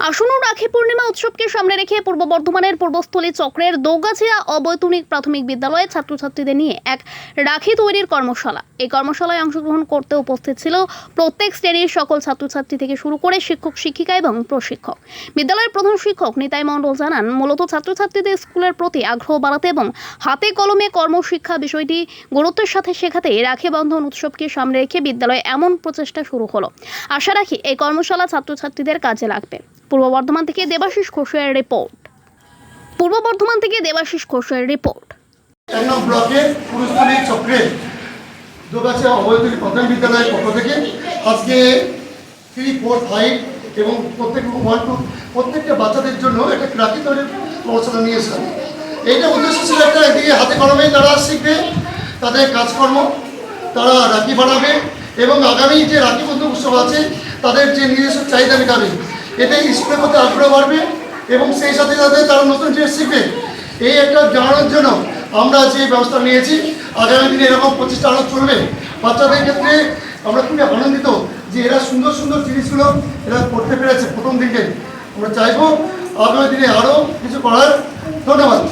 আসন্ন রাখি পূর্ণিমা উৎসবকে সামনে রেখে পূর্ব বর্ধমানের পূর্বস্থলী চক্রের দৌগাছিয়া অবৈতনিক প্রাথমিক বিদ্যালয়ের ছাত্রছাত্রীদের নিয়ে এক রাখি তৈরির কর্মশালা। এই কর্মশালায় অংশগ্রহণ করতে উপস্থিত ছিল প্রত্যেক শ্রেণির সকল ছাত্রছাত্রী থেকে শুরু করে শিক্ষক, শিক্ষিকা এবং প্রশিক্ষক। বিদ্যালয়ের প্রধান শিক্ষক নিতাই মণ্ডল জানান, মূলত ছাত্রছাত্রীদের স্কুলের প্রতি আগ্রহ বাড়াতে এবং হাতে কলমে কর্মশিক্ষা বিষয়টি গুরুত্বের সাথে শেখাতে রাখি বন্ধন উৎসবকে সামনে রেখে বিদ্যালয়ে এমন প্রচেষ্টা শুরু হলো। আশা রাখি এই কর্মশালা ছাত্রছাত্রীদের কাজে লাগবে। পূর্ব বর্ধমান থেকে দেবাশিস ঘোষের রিপোর্ট। পূর্ব বর্ধমান থেকে দেবাশিস ঘোষের রিপোর্ট। ব্লকের পুরুষতলী চক্রে দোগাছা অবৈতনিক প্রাথমিক বিদ্যালয়ের পক্ষ থেকে আজকে থ্রি, ফোর, ফাইভ এবং প্রত্যেক ওয়ান, টু, প্রত্যেকটা বাচ্চাদের জন্য একটা রাখি তৈরির কর্মশালা নিয়ে এসেছেন এইটা উদ্দেশ্য ছিল একটা একদিকে হাতে কলমে তারা শিখবে তাদের কাজকর্ম, তারা রাখি বানাবে এবং আগামী যে রাখি বন্ধু উৎসব আছে, তাদের যে নিজস্ব চাহিদা মেটাবে এতে স্কুলের প্রতি আগ্রহ বাড়বে এবং সেই সাথে সাথে তারা নতুন জিনিস শিখবে। এই একটা জানানোর জন্য আমরা যে ব্যবস্থা নিয়েছি, আগামী দিনে এরকম প্রচেষ্টা আরও চলবে। বাচ্চাদের ক্ষেত্রে আমরা খুবই আনন্দিত যে এরা সুন্দর সুন্দর জিনিসগুলো এরা করতে পেরেছে প্রথম দিকে। আমরা চাইব আগামী দিনে আরও কিছু করার। ধন্যবাদ।